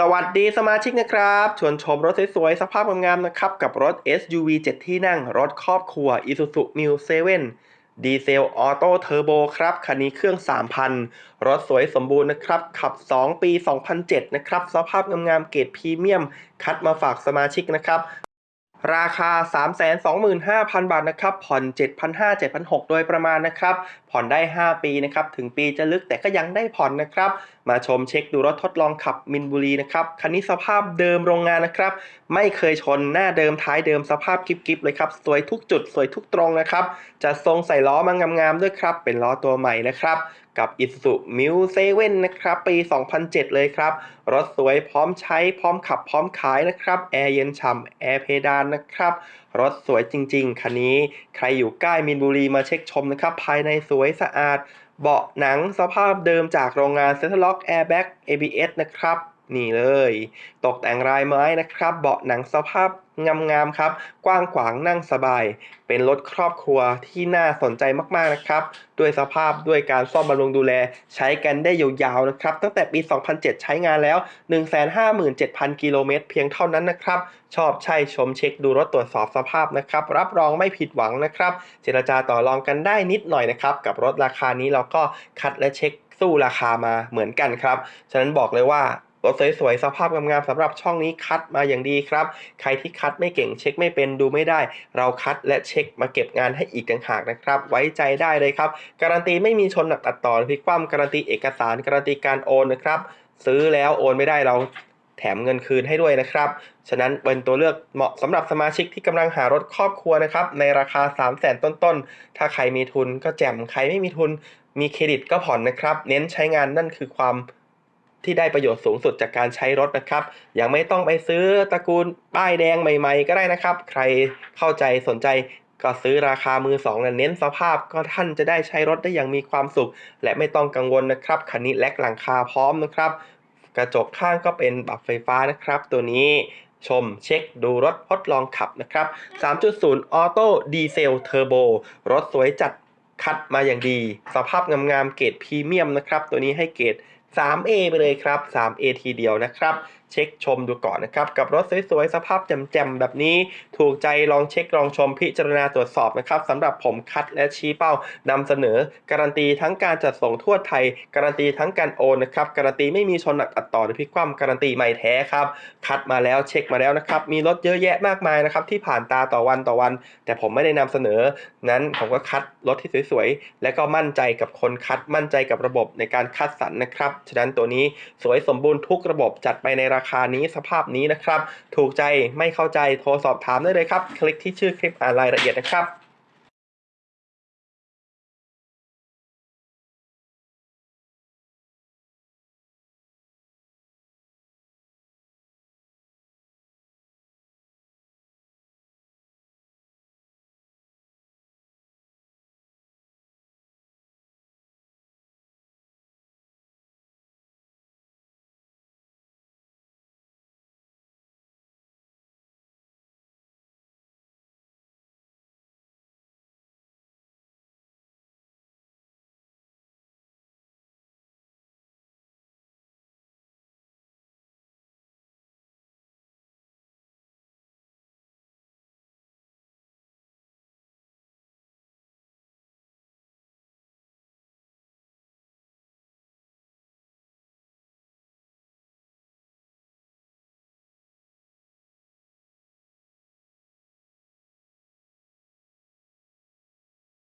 สวัสดีสมาชิกนะครับ ชวนชมรถสวยๆ สภาพงามๆนะครับ กับรถ SUV 7 ที่นั่ง รถครอบครัว Isuzu Mu 7ดีเซลออโต้เทอร์โบครับ คันนี้เครื่อง 3,000 รถสวยสมบูรณ์นะครับ ขับ 2 ปี 2007 นะครับ สภาพงามๆเกรดพรีเมียม คัดมาฝากสมาชิกนะครับ ราคา 325,000 บาทนะครับ ผ่อน 7,500 7,600 โดยประมาณนะครับ ผ่อนได้ 5 ปีนะครับ ถึงปีจะลึกแต่ก็ยังได้ผ่อนนะครับ มาชมเช็คดูรถทดลองขับมินบุรีนะครับ คันนี้สภาพเดิมโรงงานนะครับ ไม่เคยชนหน้าเดิมท้ายเดิมสภาพกิฟๆเลยครับ สวยทุกจุด สวยทุกตรงนะครับ จะทรงใส่ล้อมางามๆด้วยครับ เป็นล้อตัวใหม่นะครับ กับ Isuzu Mu 7นะครับ ปี 2007 เลยครับ รถสวยพร้อมใช้พร้อมขับพร้อมขายนะครับ แอร์เย็นฉ่ำแอร์เพดานนะครับ รถสวยจริงๆ คันนี้ใครอยู่ใกล้มินบุรีมาเช็คชมนะครับ ภายในสวยสะอาด เบาะหนังสภาพเดิมจากโรงงานเซ็นทรัลล็อกแอร์แบ็ก ABS นะครับ นี่เลย ตกแต่งลายไม้นะครับ เบาะหนังสภาพงามๆครับ กว้างขวางนั่งสบาย เป็นรถครอบครัวที่น่าสนใจมากๆนะครับ ด้วยสภาพด้วยการซ่อมบำรุงดูแล ใช้กันได้ยาวๆนะครับ ตั้งแต่ปี 2007 ใช้งานแล้ว 157,000 กิโลเมตรเพียงเท่านั้นนะครับ ชอบใช่ชมเช็คดูรถตรวจสอบสภาพนะครับ รับรองไม่ผิดหวังนะครับ เจรจาต่อรองกันได้นิดหน่อยนะครับ กับรถราคานี้เราก็คัดและเช็คสู้ราคามาเหมือนกันครับ ฉะนั้นบอกเลยว่า รถสวยๆสภาพงามๆสำหรับช่องนี้คัดมาอย่างดีครับ ใครที่คัดไม่เก่งเช็คไม่เป็นดูไม่ได้ เราคัดและเช็คมาเก็บงานให้อีกต่างหากนะครับ ไว้ใจได้เลยครับ การันตีไม่มีชนหนักตัดต่อพลิกคว่ำการันตีเอกสารการันตีการโอนนะครับ ซื้อแล้วโอนไม่ได้เราแถมเงินคืนให้ด้วยนะครับ ฉะนั้นเป็นตัวเลือกเหมาะสำหรับสมาชิกที่กำลังหารถครอบครัวนะครับ ในราคา 3 0 0 0 0 0ต้นๆ ถ้าใครมีทุนก็แจ่ม ใครไม่มีทุน มีเครดิตก็ผ่อนนะครับ เน้นใช้งานนั่นคือความ ที่ได้ประโยชน์สูงสุดจากการใช้รถนะครับ ยังไม่ต้องไปซื้อตระกูลป้ายแดงใหม่ ๆ ก็ได้นะครับ ใครเข้าใจสนใจก็ซื้อราคามือสองนะเน้นสภาพก็ท่านจะได้ใช้รถได้อย่างมีความสุข และไม่ต้องกังวลนะครับคันนี้แลกหลังคาพร้อมนะครับ กระจกข้างก็เป็นปรับไฟฟ้านะครับ ตัวนี้ชมเช็คดูรถทดลองขับนะครับ 3.0 ออโต้ดีเซลเทอร์โบรถสวยจัดคัดมาอย่างดี สภาพงามๆเกรดพรีเมียมนะครับ ตัวนี้ให้เกรด 3A ไปเลยครับ 3A ทีเดียวนะครับเช็คชมดูก่อนนะครับ กับรถสวยๆ สภาพแจ่มๆ แบบนี้ ถูกใจลองเช็คลองชมพิจารณาตรวจสอบนะครับสำหรับผมคัดและชี้เป้านำเสนอ การันตีทั้งการจัดส่งทั่วไทย การันตีทั้งการโอนนะครับ การันตีไม่มีชนหนักตัดต่อหรือพิกคว่ำการันตีไม่แท้ครับ คัดมาแล้วเช็คมาแล้วนะครับ มีรถเยอะแยะมากมายนะครับที่ผ่านตาต่อวันต่อวัน แต่ผมไม่ได้นำเสนอ นั้นผมก็คัดรถที่สวยๆ และก็มั่นใจกับคนคัด มั่นใจกับระบบในการคัดสรรนะครับ ฉะนั้นตัวนี้สวยสมบูรณ์ทุกระบบจัดไปในราคานี้สภาพนี้นะครับ ถูกใจไม่เข้าใจโทรสอบถามได้เลยครับ คลิกที่ชื่อคลิปอ่านรายละเอียดนะครับ